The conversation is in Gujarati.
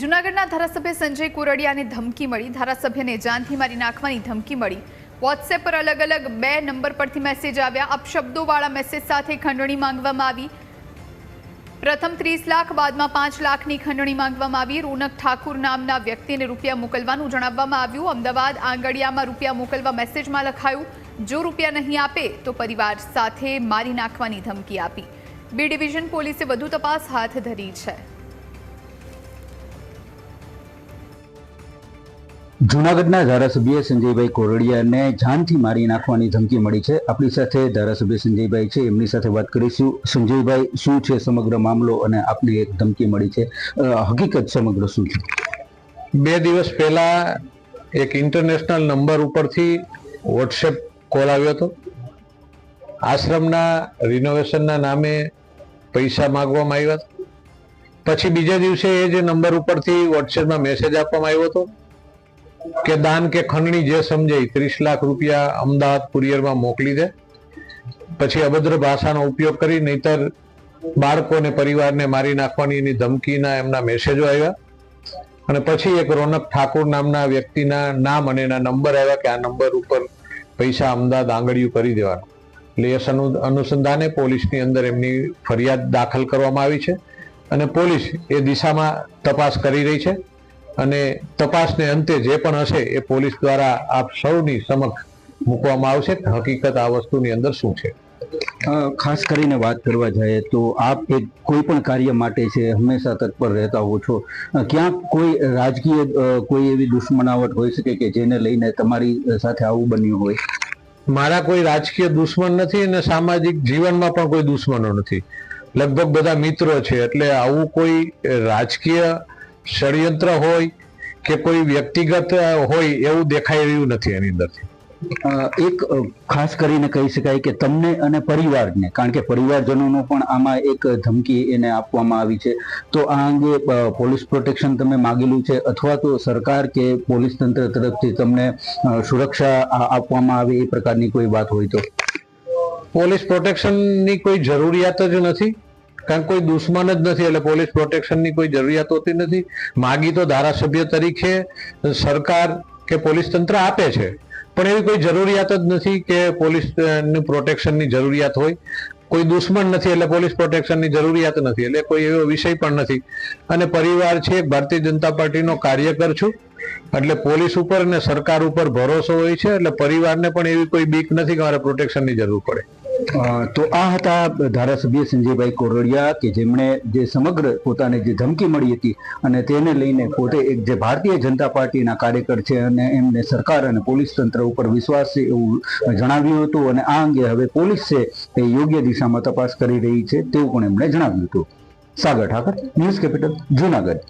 જૂનાગઢના ધારાસભ્ય સંજય કોરડિયાને ધમકી મળી. ધારાસભ્યને જાનથી મારી નાખવાની ધમકી મળી. વોટ્સએપ પર અલગ અલગ બે નંબર પરથી મેસેજ આવ્યા. અપશબ્દોવાળા મેસેજ સાથે ખંડણી માંગવામાં આવી. પ્રથમ ત્રીસ લાખ, બાદમાં પાંચ લાખની ખંડણી માંગવામાં આવી. રોનક ઠાકુર નામના વ્યક્તિને રૂપિયા મોકલવાનું જણાવવામાં આવ્યું. અમદાવાદ આંગડિયામાં રૂપિયા મોકલવા મેસેજમાં લખાયું, જો રૂપિયા નહીં આપે, તો પરિવાર સાથે મારી નાખવાની ધમકી આપી. બી ડિવિઝન પોલીસે વધુ તપાસ હાથ ધરી છે. જૂનાગઢના ધારાસભ્ય સંજયભાઈ કોરડિયાને જાનથી મારી નાખવાની ધમકી મળી છે. આપણી સાથે ધારાસભ્ય સંજયભાઈ છે. એમની સાથે વાત કરીશું. સંજયભાઈ, શું છે સમગ્ર મામલો અને આપને એક ધમકી મળી છે? હકીકત સમગ્ર શું છે? બે દિવસ પહેલા એક ઇન્ટરનેશનલ નંબર ઉપરથી વોટ્સએપ કોલ આવ્યો હતો. આશ્રમના રિનોવેશનના નામે પૈસા માગવામાં આવ્યા પછી બીજા દિવસે એ જે નંબર ઉપરથી વોટ્સએપમાં મેસેજ આપવામાં આવ્યો હતો. કે દાન કે ખંડણી જે સમજાય ત્રીસ લાખ રૂપિયા અમદાવાદ કુરિયરમાં મોકલી દે. પછી અભદ્ર ભાષાનો ઉપયોગ કરી, નહીતર બાળકોને પરિવારને મારી નાખવાની એની ધમકીના એમના મેસેજો આવ્યા. અને પછી એક રોનક ઠાકુર નામના વ્યક્તિના નામ અને એના નંબર આવ્યા કે આ નંબર ઉપર પૈસા અમદાવાદ આંગળિયું કરી દેવાનું. એટલે એ અનુસંધાને પોલીસની અંદર એમની ફરિયાદ દાખલ કરવામાં આવી છે. અને પોલીસ એ દિશામાં તપાસ કરી રહી છે. અને તપાસને અંતે જે પણ હશે એ પોલીસ દ્વારા આપ સૌની સમક્ષ મૂકવામાં આવશે કે હકીકત આ વસ્તુની અંદર શું છે. ખાસ કરીને વાત કરવા જઈએ તો આપ એક કોઈ પણ કાર્ય માટે છે હંમેશા તત્પર રહેતા હો છો. ક્યાંક કોઈ રાજકીય કોઈ એવી દુશ્મનાવટ હોઈ શકે કે જેને લઈને તમારી સાથે આવું બન્યું હોય? મારા કોઈ રાજકીય દુશ્મન નથી અને સામાજિક જીવનમાં પણ કોઈ દુશ્મનો નથી. લગભગ બધા મિત્રો છે એટલે આવું કોઈ રાજકીય ષડયંત્ર હોય કે કોઈ વ્યક્તિગત હોય એવું દેખાઈ રહ્યું નથી એની અંદરથી. એક ખાસ કરીને કહી શકાય કે તમને અને પરિવારને કારણ કે પરિવારજનોનો પણ આમાં એક ધમકી એને આપવામાં આવી છે. તો આ અંગે પોલીસ પ્રોટેક્શન તમે માગેલું છે અથવા તો સરકાર કે પોલીસ તંત્ર તરફથી તમને સુરક્ષા આપવામાં આવે એ પ્રકારની કોઈ વાત હોય તો? પોલીસ પ્રોટેક્શનની કોઈ જરૂરિયાત જ નથી. કારણ કોઈ દુશ્મન જ નથી એટલે પોલીસ પ્રોટેક્શનની કોઈ જરૂરિયાત હોતી નથી. માગી તો ધારાસભ્ય તરીકે સરકાર કે પોલીસ તંત્ર આપે છે. પણ એવી કોઈ જરૂરિયાત જ નથી કે પોલીસની પ્રોટેક્શનની જરૂરિયાત હોય. કોઈ દુશ્મન નથી એટલે પોલીસ પ્રોટેક્શનની જરૂરિયાત નથી એટલે કોઈ એવો વિષય પણ નથી. અને પરિવાર છે ભારતીય જનતા પાર્ટીનો કાર્યકર છું. એટલે પોલીસ ઉપર અને સરકાર ઉપર ભરોસો હોય છે એટલે પરિવારને પણ એવી કોઈ બીક નથી કે મારે પ્રોટેક્શનની જરૂર પડે. તો આ હતા ધારાસભ્ય સંજયભાઈ કોરડિયા કે જેમણે જે સમગ્ર પોતાને જે ધમકી મળી હતી અને તેને લઈને પોતે એક જે ભારતીય જનતા પાર્ટીના કાર્યકર છે અને એમને સરકાર અને પોલીસ તંત્ર ઉપર વિશ્વાસ છે એવું જણાવ્યું હતું અને આ અંગે હવે પોલીસ છે એ યોગ્ય દિશામાં તપાસ કરી રહી છે તેવું પણ એમણે જણાવ્યું હતું. Sagar Thakar, news capital, Junagadh.